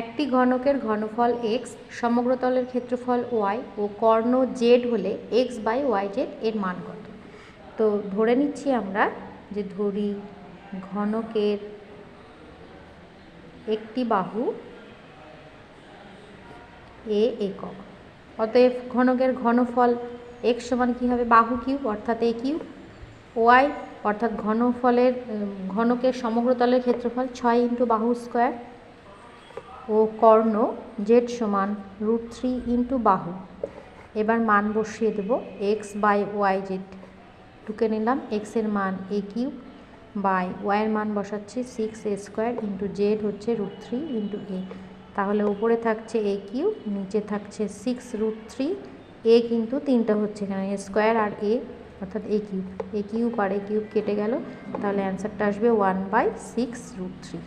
একটি ঘনকের ঘনফল এক্স সমগ্র তলের ক্ষেত্রফল ওয়াই ও কর্ণ জেড হলে এক্স বাই ওয়াই জেড এর মান কত? তো ধরে নিচ্ছি আমরা যে ধরি ঘনকের একটি বাহু এ একক। অতএব ঘনকের ঘনফল এক্স সমান কী হবে? বাহু কিউব, অর্থাৎ এ কিউব। ওয়াই অর্থাৎ ঘনফলের, ঘনকের সমগ্র তলের ক্ষেত্রফল ছয় ইন্টু বাহু স্কোয়ার। ও কর্ণ জেড সমান রুট থ্রি ইন্টু বাহু। এবার মান বসিয়ে দেব এক্স বাই ওয়াই জেড টুকে নিলাম এক্সের মান এ কিউ বাই ওয়াইয়ের মান বসাচ্ছি six a square into z হচ্ছে রুট থ্রি ইন্টু এ তাহলে উপরে থাকছে এ কিউব, নিচে থাকছে সিক্স রুট থ্রি এ কিন্তু তিনটা হচ্ছে এখানে স্কোয়ার আর এ অর্থাৎ এ কিউব। এ কিউব আর এ কিউব কেটে গেল, তাহলে অ্যান্সারটা আসবে one by six root three.